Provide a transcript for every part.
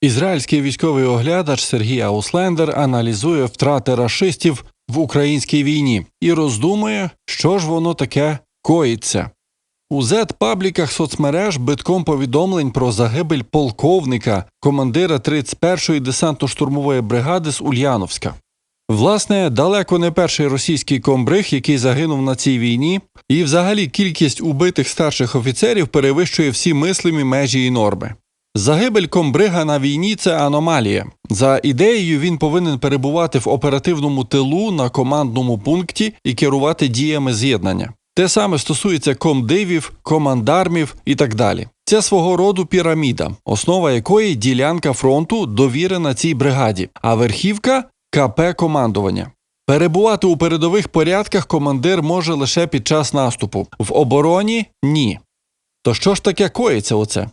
Ізраїльський військовий оглядач Сергій Ауслендер аналізує втрати рашистів в українській війні і роздумує, що ж воно таке коїться. У Z-пабліках соцмереж битком повідомлень про загибель полковника, командира 31-ї десантно-штурмової бригади з Ульяновська. Власне, далеко не перший російський комбриг, який загинув на цій війні, і взагалі кількість убитих старших офіцерів перевищує всі мислимі межі і норми. Загибель комбрига на війні це аномалія. За ідеєю, він повинен перебувати в оперативному тилу на командному пункті і керувати діями з'єднання. Те саме стосується комдивів, командармів і так далі. Це свого роду піраміда, основа якої ділянка фронту довірена цій бригаді, а верхівка КП командування. Перебувати у передових порядках командир може лише під час наступу, в обороні ні. То що ж таке коїться оце?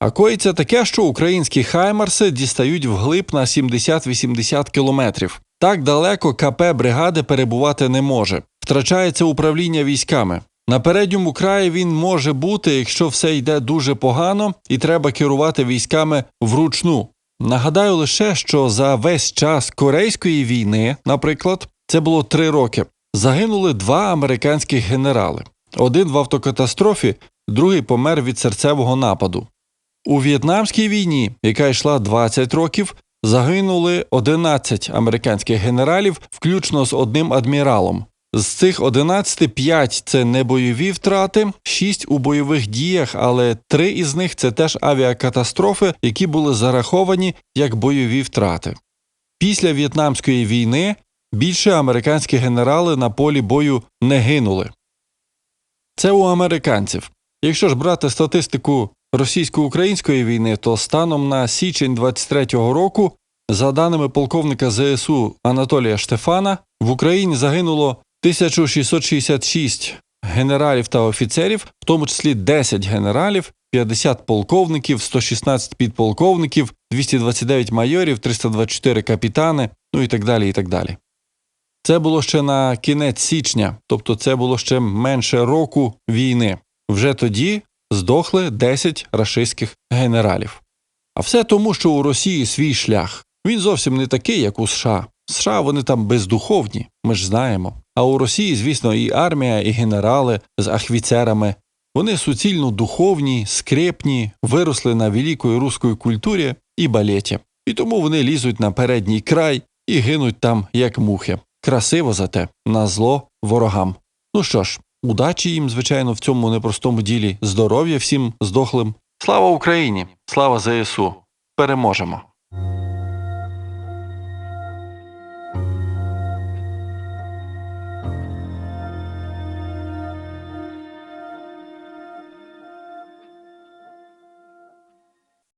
А коїться таке, що українські хаймарси дістають вглиб на 70-80 кілометрів. Так далеко КП бригади перебувати не може. Втрачається управління військами. На передньому краї він може бути, якщо все йде дуже погано, і треба керувати військами вручну. Нагадаю лише, що за весь час Корейської війни, наприклад, це було три роки, загинули два американських генерали. Один в автокатастрофі, другий помер від серцевого нападу. У В'єтнамській війні, яка йшла 20 років, загинули 11 американських генералів, включно з одним адміралом. З цих 11 5 – це не бойові втрати, 6 у бойових діях, але 3 із них це теж авіакатастрофи, які були зараховані як бойові втрати. Після В'єтнамської війни більше американські генерали на полі бою не гинули. Це у американців. Якщо ж брати статистику російсько-української війни, то станом на січень 23-го року, за даними полковника ЗСУ Анатолія Штефана, в Україні загинуло 1666 генералів та офіцерів, в тому числі 10 генералів, 50 полковників, 116 підполковників, 229 майорів, 324 капітани, ну і так далі. і так далі. Це було ще на кінець січня, тобто це було ще менше року війни. Вже тоді здохли 10 рашистських генералів. А все тому, що у Росії свій шлях. Він зовсім не такий, як у США. США вони там бездуховні, ми ж знаємо. А у Росії, звісно, і армія, і генерали з ахвіцерами. Вони суцільно духовні, скрепні, виросли на великої руської культурі і балеті. І тому вони лізуть на передній край і гинуть там, як мухи. Красиво зате, на зло ворогам. Ну що ж, удачі їм, звичайно, в цьому непростому ділі, здоров'я всім здохлим. Слава Україні! Слава ЗСУ! Переможемо!